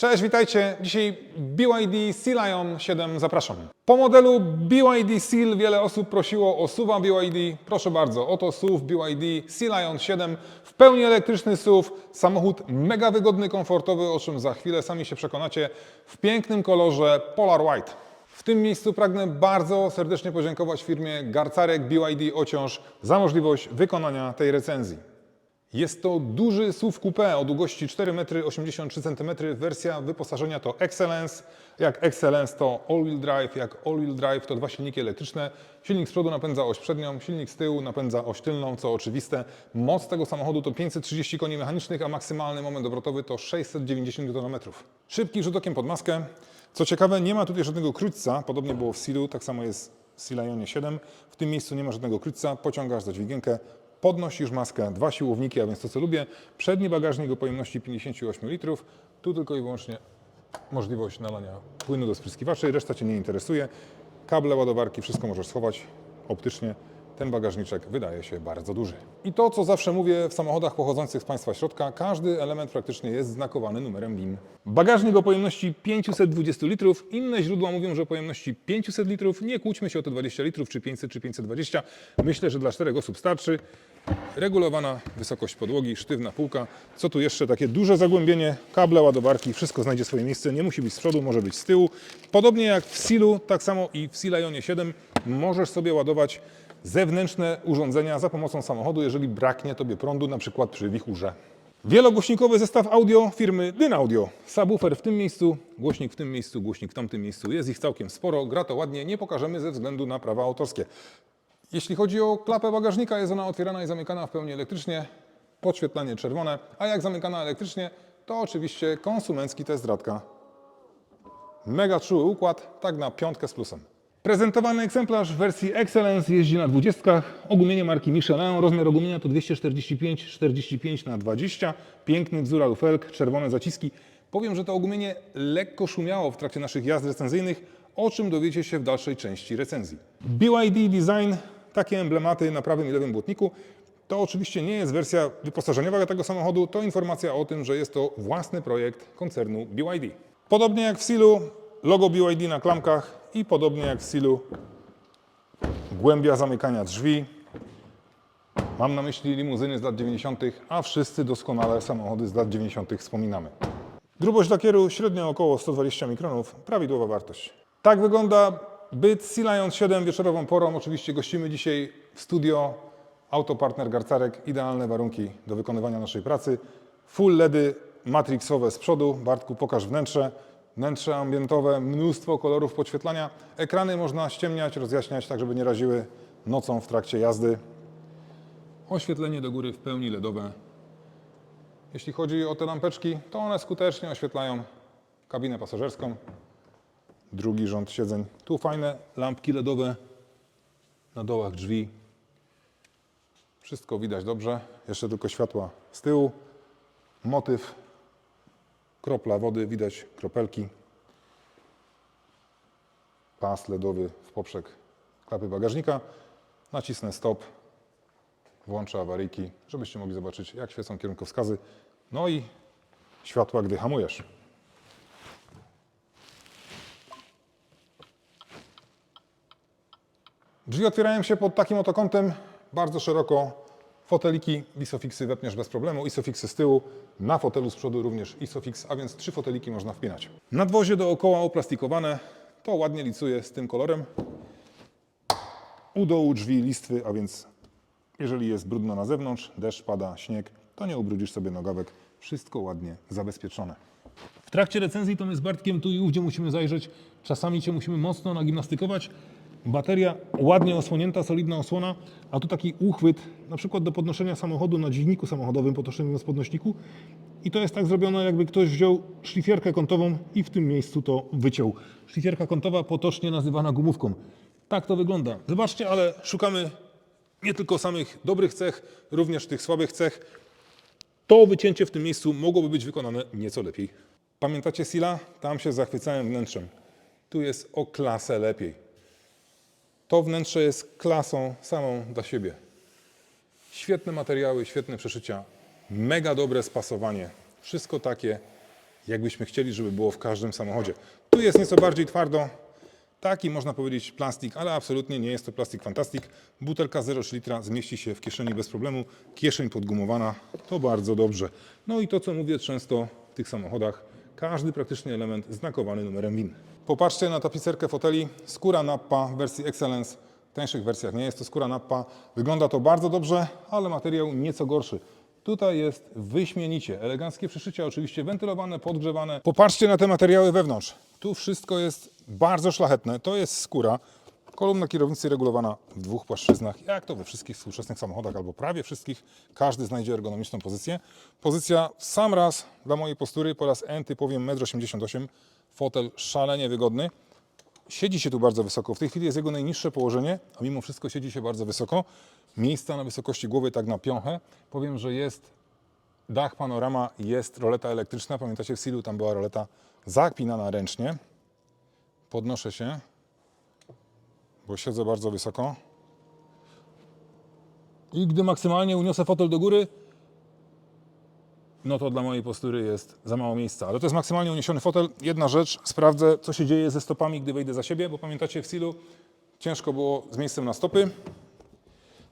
Cześć, witajcie. Dzisiaj BYD Seal Lion 7 zapraszam. Po modelu BYD Seal wiele osób prosiło o SUVa BYD. Proszę bardzo, oto SUV BYD Seal Lion 7. W pełni elektryczny SUV, samochód mega wygodny, komfortowy, o czym za chwilę sami się przekonacie, w pięknym kolorze Polar White. W tym miejscu pragnę bardzo serdecznie podziękować firmie Garcarek BYD Ociąż za możliwość wykonania tej recenzji. Jest to duży SUV coupé o długości 4,83 m. Wersja wyposażenia to Excellence. Jak Excellence to all-wheel drive, jak all-wheel drive to dwa silniki elektryczne. Silnik z przodu napędza oś przednią, silnik z tyłu napędza oś tylną, co oczywiste. Moc tego samochodu to 530 koni mechanicznych, a maksymalny moment obrotowy to 690 Nm. Szybki rzut okiem pod maskę. Co ciekawe, nie ma tutaj żadnego krótca, podobnie było w Silu, tak samo jest w Sea Lionie 7. W tym miejscu nie ma żadnego krótca, pociągasz za dźwigienkę, podnosisz maskę, dwa siłowniki, a więc to co lubię. Przedni bagażnik o pojemności 58 litrów, tu tylko i wyłącznie możliwość nalania płynu do spryskiwaczy, reszta Cię nie interesuje. Kable, ładowarki, wszystko możesz schować optycznie. Ten bagażniczek wydaje się bardzo duży. I to, co zawsze mówię w samochodach pochodzących z państwa środka, każdy element praktycznie jest znakowany numerem BIM. Bagażnik o pojemności 520 litrów. Inne źródła mówią, że o pojemności 500 litrów. Nie kłóćmy się o te 20 litrów, czy 500, czy 520. Myślę, że dla czterech osób starczy. Regulowana wysokość podłogi, sztywna półka. Co tu jeszcze? Takie duże zagłębienie, kable, ładowarki, wszystko znajdzie swoje miejsce. Nie musi być z przodu, może być z tyłu. Podobnie jak w Silu, tak samo i w Sea Lionie 7 możesz sobie ładować zewnętrzne urządzenia za pomocą samochodu, jeżeli braknie Tobie prądu, na przykład przy wichurze. Wielogłośnikowy zestaw audio firmy Dyn Audio. Subwoofer w tym miejscu, głośnik w tym miejscu, głośnik w tamtym miejscu. Jest ich całkiem sporo, gra to ładnie, nie pokażemy ze względu na prawa autorskie. Jeśli chodzi o klapę bagażnika, jest ona otwierana i zamykana w pełni elektrycznie. Podświetlanie czerwone, a jak zamykana elektrycznie, to oczywiście konsumencki test radka. Mega czuły układ, tak na piątkę z plusem. Prezentowany egzemplarz w wersji Excellence jeździ na dwudziestkach. Ogumienie marki Michelin. Rozmiar ogumienia to 245-45 na 20. Piękny wzór alufelg, czerwone zaciski. Powiem, że to ogumienie lekko szumiało w trakcie naszych jazd recenzyjnych, o czym dowiecie się w dalszej części recenzji. BYD Design, takie emblematy na prawym i lewym błotniku. To oczywiście nie jest wersja wyposażeniowa tego samochodu, to informacja o tym, że jest to własny projekt koncernu BYD. Podobnie jak w Silu, logo BYD na klamkach i podobnie jak w Silu, głębia zamykania drzwi. Mam na myśli limuzyny z lat 90., a wszyscy doskonale samochody z lat 90. wspominamy. Grubość lakieru średnio około 120 mikronów, prawidłowa wartość. Tak wygląda byt Lion 7 wieczorową porą. Oczywiście gościmy dzisiaj w studio Autopartner Garcarek. Idealne warunki do wykonywania naszej pracy. Full LEDy matrixowe z przodu. Bartku, pokaż wnętrze. Wnętrze ambientowe, mnóstwo kolorów podświetlania. Ekrany można ściemniać, rozjaśniać, tak żeby nie raziły nocą w trakcie jazdy. Oświetlenie do góry w pełni LEDowe. Jeśli chodzi o te lampeczki, to one skutecznie oświetlają kabinę pasażerską, drugi rząd siedzeń. Tu fajne lampki LEDowe na dołach drzwi. Wszystko widać dobrze. Jeszcze tylko światła z tyłu. Motyw, kropla wody, widać kropelki. Pas LEDowy w poprzek klapy bagażnika. Nacisnę stop, włączę awaryjki, żebyście mogli zobaczyć, jak świecą kierunkowskazy. No i światła, gdy hamujesz. Drzwi otwierają się pod takim oto kątem, bardzo szeroko. Foteliki, Isofixy wepniesz bez problemu, Isofixy z tyłu, na fotelu z przodu również Isofix, a więc trzy foteliki można wpinać. Nadwozie dookoła oplastikowane, to ładnie licuje z tym kolorem. U dołu drzwi listwy, a więc jeżeli jest brudno na zewnątrz, deszcz pada, śnieg, to nie ubrudzisz sobie nogawek. Wszystko ładnie zabezpieczone. W trakcie recenzji to my z Bartkiem tu i ówdzie musimy zajrzeć. Czasami cię musimy mocno nagimnastykować. Bateria ładnie osłonięta, solidna osłona, a tu taki uchwyt, na przykład do podnoszenia samochodu na dźwigniku samochodowym, podnoszonym z podnośniku. I to jest tak zrobione, jakby ktoś wziął szlifierkę kątową i w tym miejscu to wyciął. Szlifierka kątowa potocznie nazywana gumówką. Tak to wygląda. Zobaczcie, ale szukamy nie tylko samych dobrych cech, również tych słabych cech. To wycięcie w tym miejscu mogłoby być wykonane nieco lepiej. Pamiętacie Sila? Tam się zachwycałem wnętrzem. Tu jest o klasę lepiej. To wnętrze jest klasą samą dla siebie. Świetne materiały, świetne przeszycia, mega dobre spasowanie. Wszystko takie jakbyśmy chcieli, żeby było w każdym samochodzie. Tu jest nieco bardziej twardo, taki można powiedzieć plastik, ale absolutnie nie jest to plastik fantastik. Butelka 0,3 litra zmieści się w kieszeni bez problemu. Kieszeń podgumowana, to bardzo dobrze. No i to, co mówię często w tych samochodach, każdy praktycznie element znakowany numerem WIN. Popatrzcie na tapicerkę foteli, skóra Nappa w wersji Excellence. W tańszych wersjach nie jest to skóra Nappa. Wygląda to bardzo dobrze, ale materiał nieco gorszy. Tutaj jest wyśmienicie. Eleganckie przyszycia, oczywiście wentylowane, podgrzewane. Popatrzcie na te materiały wewnątrz. Tu wszystko jest bardzo szlachetne. To jest skóra. Kolumna kierownicy regulowana w dwóch płaszczyznach, jak to we wszystkich współczesnych samochodach, albo prawie wszystkich. Każdy znajdzie ergonomiczną pozycję. Pozycja w sam raz dla mojej postury po raz N powiem 1,88 m. Fotel szalenie wygodny. Siedzi się tu bardzo wysoko. W tej chwili jest jego najniższe położenie, a mimo wszystko siedzi się bardzo wysoko. Miejsca na wysokości głowy tak na piąchę. Powiem, że jest dach panorama, jest roleta elektryczna. Pamiętacie w Silu tam była roleta zakpinana ręcznie. Podnoszę się, bo siedzę bardzo wysoko. I gdy maksymalnie uniosę fotel do góry, no to dla mojej postury jest za mało miejsca. Ale to jest maksymalnie uniesiony fotel. Jedna rzecz, sprawdzę, co się dzieje ze stopami, gdy wejdę za siebie, bo pamiętacie w Silu ciężko było z miejscem na stopy.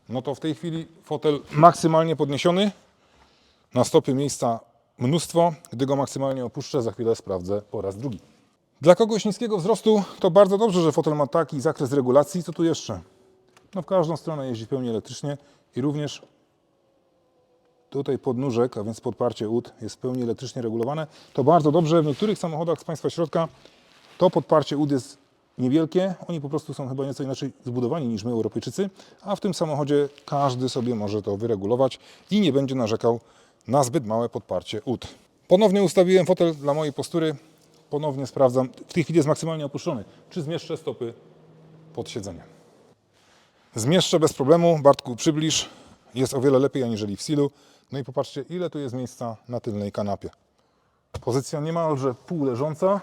No to w tej chwili fotel maksymalnie podniesiony. Na stopy miejsca mnóstwo. Gdy go maksymalnie opuszczę, za chwilę sprawdzę po raz drugi. Dla kogoś niskiego wzrostu to bardzo dobrze, że fotel ma taki zakres regulacji. Co tu jeszcze? No w każdą stronę jeździ w pełni elektrycznie i również tutaj podnóżek, a więc podparcie ud jest w pełni elektrycznie regulowane. To bardzo dobrze. W niektórych samochodach z Państwa środka to podparcie ud jest niewielkie. Oni po prostu są chyba nieco inaczej zbudowani niż my Europejczycy, a w tym samochodzie każdy sobie może to wyregulować i nie będzie narzekał na zbyt małe podparcie ud. Ponownie ustawiłem fotel dla mojej postury. Ponownie sprawdzam. W tej chwili jest maksymalnie opuszczony. Czy zmieszczę stopy pod siedzenie? Zmieszczę bez problemu. Bartku, przybliż. Jest o wiele lepiej aniżeli w Silu. No i popatrzcie, ile tu jest miejsca na tylnej kanapie. Pozycja niemalże półleżąca.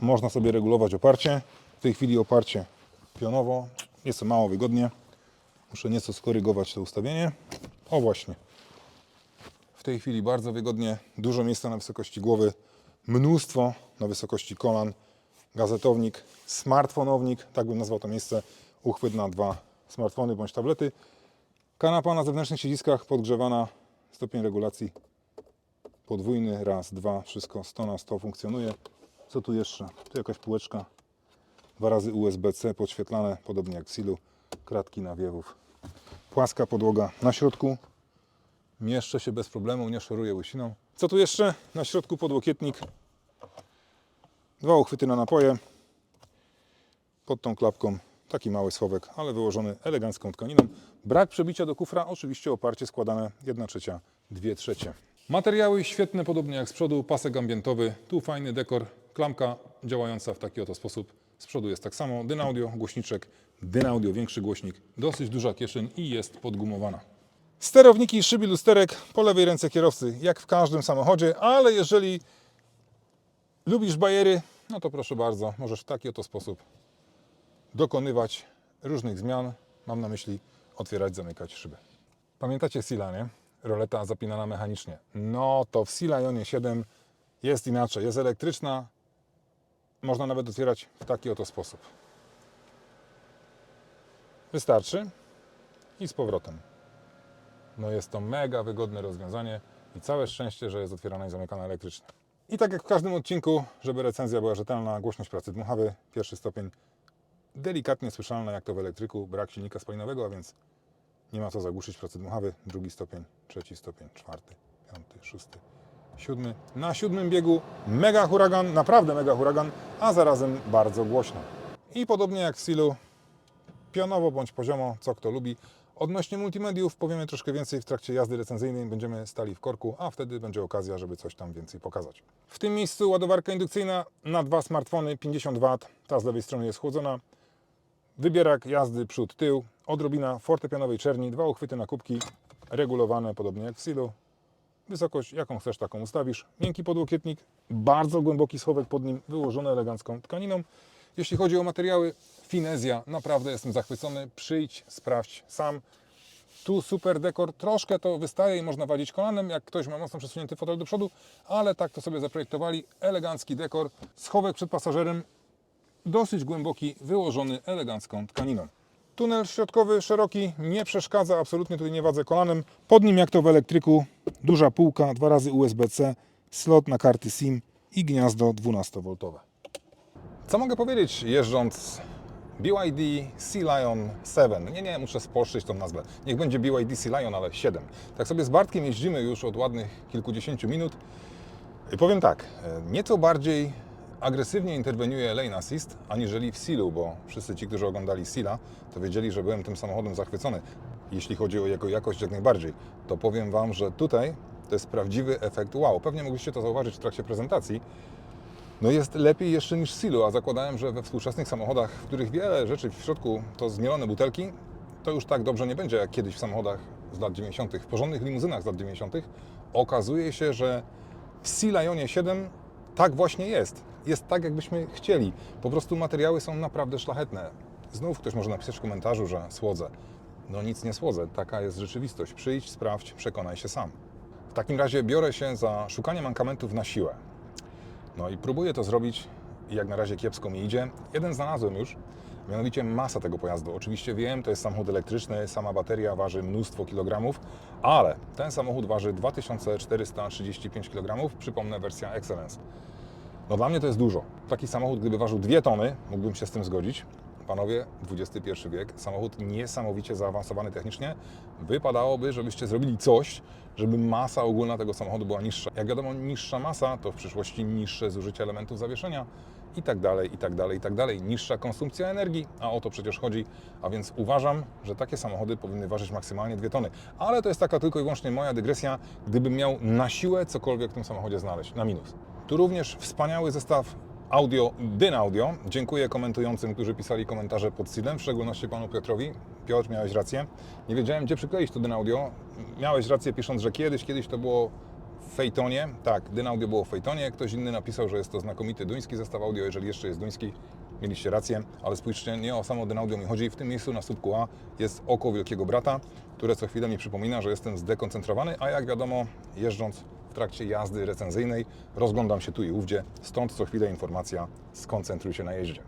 Można sobie regulować oparcie. W tej chwili oparcie pionowo. To mało wygodnie. Muszę nieco skorygować to ustawienie. O właśnie. Tej chwili bardzo wygodnie. Dużo miejsca na wysokości głowy. Mnóstwo na wysokości kolan. Gazetownik, smartfonownik, tak bym nazwał to miejsce. Uchwyt na dwa smartfony bądź tablety. Kanapa na zewnętrznych siedziskach podgrzewana. Stopień regulacji podwójny. Raz, dwa, wszystko 100 na 100 funkcjonuje. Co tu jeszcze? Tu jakaś półeczka. Dwa razy USB-C podświetlane, podobnie jak w Silu. Kratki nawiewów. Płaska podłoga na środku. Mieszczę się bez problemu, nie szoruję łysiną. Co tu jeszcze? Na środku podłokietnik. Dwa uchwyty na napoje. Pod tą klapką taki mały schowek, ale wyłożony elegancką tkaniną. Brak przebicia do kufra, oczywiście oparcie składane 1 trzecia, 2 trzecie. Materiały świetne, podobnie jak z przodu, pasek ambientowy, tu fajny dekor, klamka działająca w taki oto sposób. Z przodu jest tak samo, dynaudio, głośniczek, dynaudio, większy głośnik, dosyć duża kieszeń i jest podgumowana. Sterowniki, szyby lusterek po lewej ręce kierowcy, jak w każdym samochodzie, ale jeżeli lubisz bajery, no to proszę bardzo, możesz w taki oto sposób dokonywać różnych zmian. Mam na myśli otwierać, zamykać szyby. Pamiętacie Sila, nie? Roleta zapinana mechanicznie. No to w Sila Ionie 7 jest inaczej. Jest elektryczna. Można nawet otwierać w taki oto sposób. Wystarczy i z powrotem. No jest to mega wygodne rozwiązanie i całe szczęście, że jest otwierana i zamykana elektrycznie. I tak jak w każdym odcinku, żeby recenzja była rzetelna, głośność pracy dmuchawy, pierwszy stopień, delikatnie słyszalna jak to w elektryku, brak silnika spalinowego, a więc nie ma co zagłuszyć pracy dmuchawy, drugi stopień, trzeci stopień, czwarty, piąty, szósty, siódmy. Na siódmym biegu mega huragan, naprawdę mega huragan, a zarazem bardzo głośno. I podobnie jak w Silu, pionowo bądź poziomo, co kto lubi. Odnośnie multimediów powiemy troszkę więcej w trakcie jazdy recenzyjnej. Będziemy stali w korku, a wtedy będzie okazja, żeby coś tam więcej pokazać. W tym miejscu ładowarka indukcyjna na dwa smartfony 50 W. Ta z lewej strony jest chłodzona. Wybierak jazdy przód, tył, odrobina fortepianowej czerni, dwa uchwyty na kubki, regulowane podobnie jak w Silu. Wysokość jaką chcesz taką ustawisz. Miękki podłokietnik, bardzo głęboki schowek pod nim, wyłożony elegancką tkaniną. Jeśli chodzi o materiały, finezja, naprawdę jestem zachwycony. Przyjdź, sprawdź sam. Tu super dekor, troszkę to wystaje i można wadzić kolanem, jak ktoś ma mocno przesunięty fotel do przodu, ale tak to sobie zaprojektowali. Elegancki dekor, schowek przed pasażerem, dosyć głęboki, wyłożony elegancką tkaniną. Tunel środkowy, szeroki, nie przeszkadza, absolutnie tutaj nie wadzę kolanem. Pod nim, jak to w elektryku, duża półka, dwa razy USB-C, slot na karty SIM i gniazdo 12V. Co mogę powiedzieć jeżdżąc BYD Sea Lion 7? Nie, nie, muszę spolszczyć tą nazwę. Niech będzie BYD Sea Lion, ale 7. Tak sobie z Bartkiem jeździmy już od ładnych kilkudziesięciu minut. I powiem tak, e, nieco bardziej agresywnie interweniuje Lane Assist, aniżeli w Sealu, bo wszyscy ci, którzy oglądali Seala, to wiedzieli, że byłem tym samochodem zachwycony. Jeśli chodzi o jego jakość, jak najbardziej. To powiem Wam, że tutaj to jest prawdziwy efekt wow. Pewnie mogliście to zauważyć w trakcie prezentacji. No jest lepiej jeszcze niż w Sealu, a zakładałem, że we współczesnych samochodach, w których wiele rzeczy w środku to zmielone butelki, to już tak dobrze nie będzie jak kiedyś w samochodach z lat 90., w porządnych limuzynach z lat 90. Okazuje się, że w Sea Lionie 7 tak właśnie jest. Jest tak, jakbyśmy chcieli. Po prostu materiały są naprawdę szlachetne. Znów ktoś może napisać w komentarzu, że słodzę. No nic nie słodzę, taka jest rzeczywistość. Przyjdź, sprawdź, przekonaj się sam. W takim razie biorę się za szukanie mankamentów na siłę. No i próbuję to zrobić i jak na razie kiepsko mi idzie. Jeden znalazłem już, mianowicie masa tego pojazdu. Oczywiście wiem, to jest samochód elektryczny, sama bateria waży mnóstwo kilogramów, ale ten samochód waży 2435 kg, przypomnę wersja Excellence. No dla mnie to jest dużo. Taki samochód, gdyby ważył 2 tony, mógłbym się z tym zgodzić. Panowie, XXI wiek, samochód niesamowicie zaawansowany technicznie. Wypadałoby, żebyście zrobili coś, żeby masa ogólna tego samochodu była niższa. Jak wiadomo, niższa masa to w przyszłości niższe zużycie elementów zawieszenia i tak dalej, i tak dalej, i tak dalej. Niższa konsumpcja energii, a o to przecież chodzi. A więc uważam, że takie samochody powinny ważyć maksymalnie 2 tony. Ale to jest taka tylko i wyłącznie moja dygresja, gdybym miał na siłę cokolwiek w tym samochodzie znaleźć, na minus. Tu również wspaniały zestaw audio Dyn Audio. Dziękuję komentującym, którzy pisali komentarze pod Sealem, w szczególności panu Piotrowi. Piotr, miałeś rację. Nie wiedziałem, gdzie przykleić to Dyn Audio. Miałeś rację pisząc, że kiedyś, kiedyś to było w Fejtonie. Tak, Dyn Audio było w Fejtonie. Ktoś inny napisał, że jest to znakomity duński zestaw audio. Jeżeli jeszcze jest duński, mieliście rację. Ale spójrzcie, nie o samo Dyn Audio mi chodzi. W tym miejscu na słupku A jest oko Wielkiego Brata, które co chwilę mi przypomina, że jestem zdekoncentrowany, a jak wiadomo, jeżdżąc trakcie jazdy recenzyjnej rozglądam się tu i ówdzie, stąd co chwilę informacja skoncentruj się na jeździe.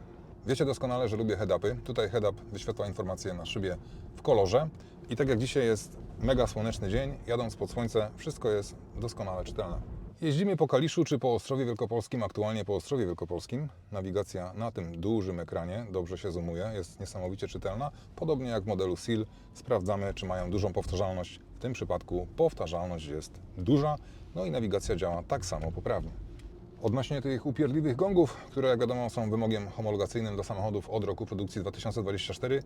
Wiecie doskonale, że lubię head-upy. Tutaj head-up wyświetla informacje na szybie w kolorze i tak jak dzisiaj jest mega słoneczny dzień, jadąc pod słońce, wszystko jest doskonale czytelne. Jeździmy po Kaliszu czy po Ostrowie Wielkopolskim, aktualnie po Ostrowie Wielkopolskim. Nawigacja na tym dużym ekranie dobrze się zoomuje, jest niesamowicie czytelna. Podobnie jak w modelu SEAL sprawdzamy, czy mają dużą powtarzalność. W tym przypadku powtarzalność jest duża, no i nawigacja działa tak samo poprawnie. Odnośnie tych upierdliwych gongów, które jak wiadomo są wymogiem homologacyjnym dla samochodów od roku produkcji 2024,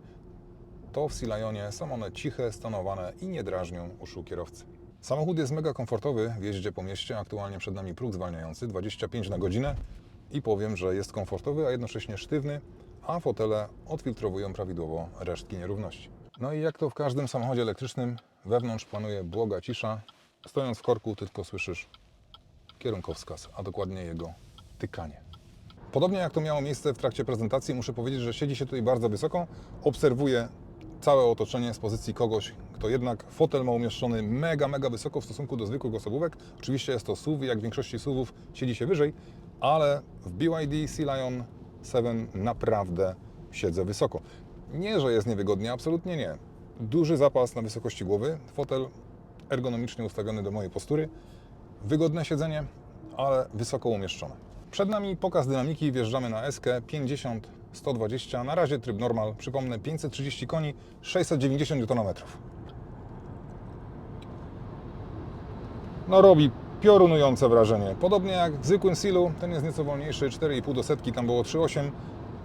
to w Sea Lionie są one ciche, stonowane i nie drażnią uszu kierowcy. Samochód jest mega komfortowy w jeździe po mieście. Aktualnie przed nami próg zwalniający 25 na godzinę i powiem, że jest komfortowy, a jednocześnie sztywny, a fotele odfiltrowują prawidłowo resztki nierówności. No i jak to w każdym samochodzie elektrycznym, wewnątrz panuje błoga cisza. Stojąc w korku tylko słyszysz kierunkowskaz, a dokładnie jego tykanie. Podobnie jak to miało miejsce w trakcie prezentacji, muszę powiedzieć, że siedzi się tutaj bardzo wysoko. Obserwuję całe otoczenie z pozycji kogoś, kto jednak fotel ma umieszczony mega, mega wysoko w stosunku do zwykłych osobówek. Oczywiście jest to SUV jak w większości SUVów siedzi się wyżej, ale w BYD Sea Lion 7 naprawdę siedzę wysoko. Nie, że jest niewygodnie, absolutnie nie. Duży zapas na wysokości głowy, fotel ergonomicznie ustawiony do mojej postury, wygodne siedzenie, ale wysoko umieszczone. Przed nami pokaz dynamiki, wjeżdżamy na SK 50 120, na razie tryb normal, przypomnę 530 koni, 690 Nm. No robi piorunujące wrażenie. Podobnie jak w zwykłym Sealu, ten jest nieco wolniejszy, 4,5 do setki, tam było 3,8,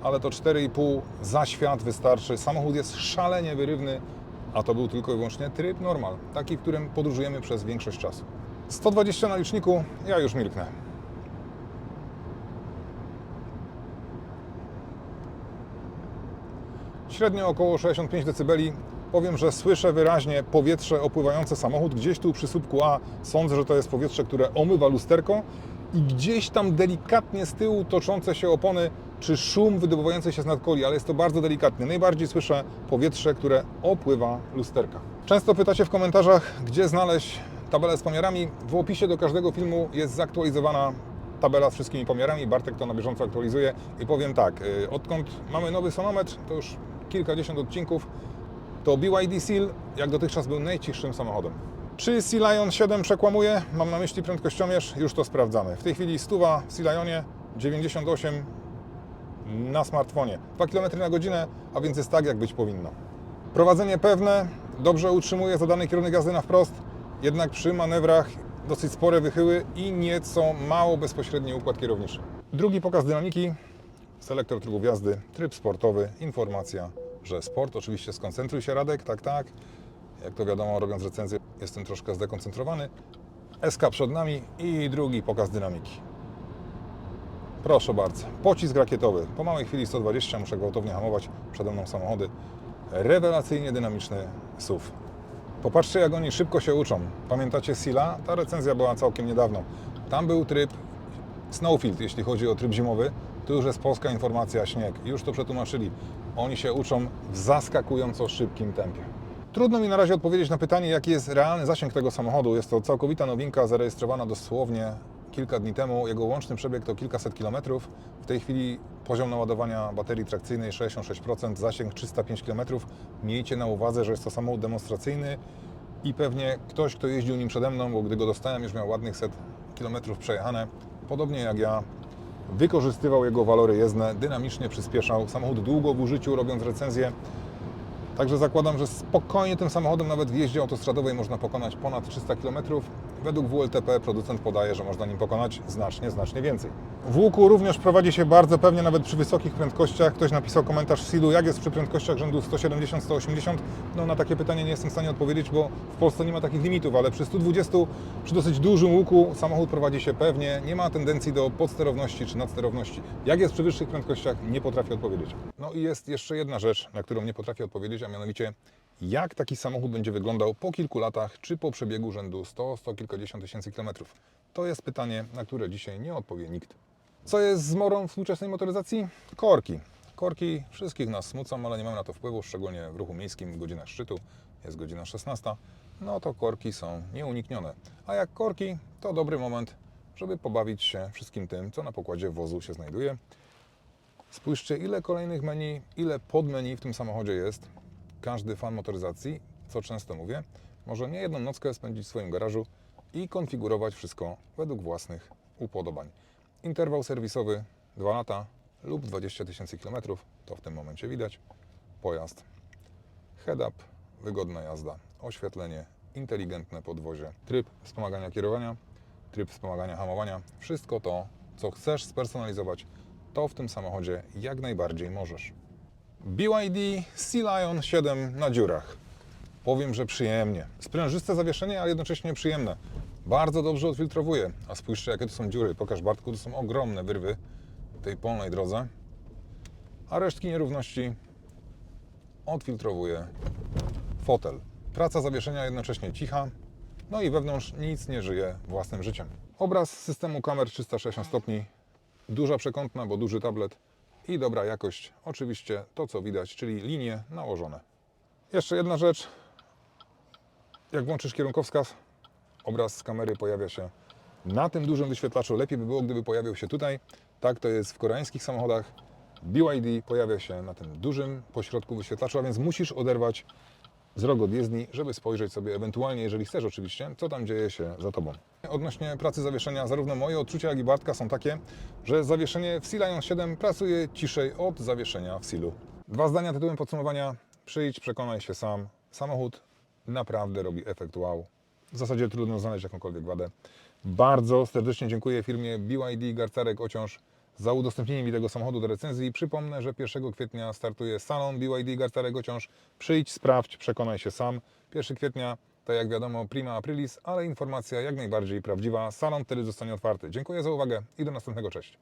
ale to 4,5 za świat wystarczy. Samochód jest szalenie wyrywny, a to był tylko i wyłącznie tryb normal, taki, w którym podróżujemy przez większość czasu. 120 na liczniku, ja już milknę. Średnio około 65 dB. Powiem, że słyszę wyraźnie powietrze opływające samochód. Gdzieś tu przy słupku A sądzę, że to jest powietrze, które omywa lusterko i gdzieś tam delikatnie z tyłu toczące się opony czy szum wydobywający się z nadkoli, ale jest to bardzo delikatny. Najbardziej słyszę powietrze, które opływa lusterka. Często pytacie w komentarzach, gdzie znaleźć tabelę z pomiarami. W opisie do każdego filmu jest zaktualizowana tabela z wszystkimi pomiarami. Bartek to na bieżąco aktualizuje i powiem tak, y, odkąd mamy nowy sonometr, to już kilkadziesiąt odcinków, to BYD Seal jak dotychczas był najcichszym samochodem. Czy Sea Lion 7 przekłamuje? Mam na myśli prędkościomierz, już to sprawdzamy. W tej chwili 100 w Sea Lionie, 98 na smartfonie. 2 km na godzinę, a więc jest tak, jak być powinno. Prowadzenie pewne, dobrze utrzymuje zadany kierunek jazdy na wprost, jednak przy manewrach dosyć spore wychyły i nieco mało bezpośredni układ kierowniczy. Drugi pokaz dynamiki, selektor trybów jazdy, tryb sportowy, informacja, że sport, oczywiście skoncentruj się Radek, tak, tak. Jak to wiadomo, robiąc recenzję, jestem troszkę zdekoncentrowany. SK przed nami i drugi pokaz dynamiki. Proszę bardzo, pocisk rakietowy. Po małej chwili 120, muszę gwałtownie hamować, przede mną samochody. Rewelacyjnie dynamiczny SUV. Popatrzcie, jak oni szybko się uczą. Pamiętacie Sila? Ta recenzja była całkiem niedawno. Tam był tryb Snowfield, jeśli chodzi o tryb zimowy. Tu już jest polska informacja, śnieg. Już to przetłumaczyli. Oni się uczą w zaskakująco szybkim tempie. Trudno mi na razie odpowiedzieć na pytanie, jaki jest realny zasięg tego samochodu. Jest to całkowita nowinka, zarejestrowana dosłownie kilka dni temu. Jego łączny przebieg to kilkaset kilometrów. W tej chwili poziom naładowania baterii trakcyjnej 66%, zasięg 305 km. Miejcie na uwadze, że jest to samochód demonstracyjny i pewnie ktoś, kto jeździł nim przede mną, bo gdy go dostałem, już miał ładnych set kilometrów przejechane, podobnie jak ja, wykorzystywał jego walory jezdne, dynamicznie przyspieszał. Samochód długo w użyciu, robiąc recenzję. Także zakładam, że spokojnie tym samochodem nawet w jeździe autostradowej można pokonać ponad 300 km. Według WLTP producent podaje, że można nim pokonać znacznie, znacznie więcej. W łuku również prowadzi się bardzo pewnie nawet przy wysokich prędkościach. Ktoś napisał komentarz w Silu, jak jest przy prędkościach rzędu 170-180. No na takie pytanie nie jestem w stanie odpowiedzieć, bo w Polsce nie ma takich limitów, ale przy 120, przy dosyć dużym łuku samochód prowadzi się pewnie, nie ma tendencji do podsterowności czy nadsterowności. Jak jest przy wyższych prędkościach, nie potrafię odpowiedzieć. No i jest jeszcze jedna rzecz, na którą nie potrafię odpowiedzieć, a mianowicie jak taki samochód będzie wyglądał po kilku latach, czy po przebiegu rzędu 100, 100 kilkadziesiąt tysięcy kilometrów. To jest pytanie, na które dzisiaj nie odpowie nikt. Co jest zmorą współczesnej motoryzacji? Korki. Korki wszystkich nas smucą, ale nie mamy na to wpływu, szczególnie w ruchu miejskim w godzinach szczytu, jest godzina 16, no to korki są nieuniknione. A jak korki, to dobry moment, żeby pobawić się wszystkim tym, co na pokładzie wozu się znajduje. Spójrzcie, ile kolejnych menu, ile podmenu w tym samochodzie jest. Każdy fan motoryzacji, co często mówię, może nie jedną nockę spędzić w swoim garażu i konfigurować wszystko według własnych upodobań. Interwał serwisowy 2 lata lub 20 tysięcy kilometrów, to w tym momencie widać. Pojazd, head-up, wygodna jazda, oświetlenie, inteligentne podwozie, tryb wspomagania kierowania, tryb wspomagania hamowania. Wszystko to, co chcesz spersonalizować, to w tym samochodzie jak najbardziej możesz. BYD Sea Lion 7 na dziurach. Powiem, że przyjemnie. Sprężyste zawieszenie, ale jednocześnie przyjemne. Bardzo dobrze odfiltrowuje. A spójrzcie, jakie tu są dziury. Pokaż Bartku, to są ogromne wyrwy w tej polnej drodze. A resztki nierówności odfiltrowuje fotel. Praca zawieszenia jednocześnie cicha, no i wewnątrz nic nie żyje własnym życiem. Obraz systemu kamer 360 stopni, duża przekątna, bo duży tablet i dobra jakość. Oczywiście to, co widać, czyli linie nałożone. Jeszcze jedna rzecz. Jak włączysz kierunkowskaz, obraz z kamery pojawia się na tym dużym wyświetlaczu. Lepiej by było, gdyby pojawił się tutaj. Tak to jest w koreańskich samochodach. BYD pojawia się na tym dużym pośrodku wyświetlaczu, a więc musisz oderwać wzrok od jezdni, żeby spojrzeć sobie ewentualnie, jeżeli chcesz oczywiście, co tam dzieje się za Tobą. Odnośnie pracy zawieszenia, zarówno moje odczucia, jak i Bartka są takie, że zawieszenie w Sea Lion 7 pracuje ciszej od zawieszenia w Silu. Dwa zdania tytułem podsumowania. Przyjdź, przekonaj się sam. Samochód naprawdę robi efekt wow. W zasadzie trudno znaleźć jakąkolwiek wadę. Bardzo serdecznie dziękuję firmie BYD Garcarek Ociąż za udostępnienie mi tego samochodu do recenzji. Przypomnę, że 1 kwietnia startuje salon BYD Garcarek Ociąż. Przyjdź, sprawdź, przekonaj się sam. 1 kwietnia, tak jak wiadomo, prima aprilis, ale informacja jak najbardziej prawdziwa. Salon wtedy zostanie otwarty. Dziękuję za uwagę i do następnego. Cześć.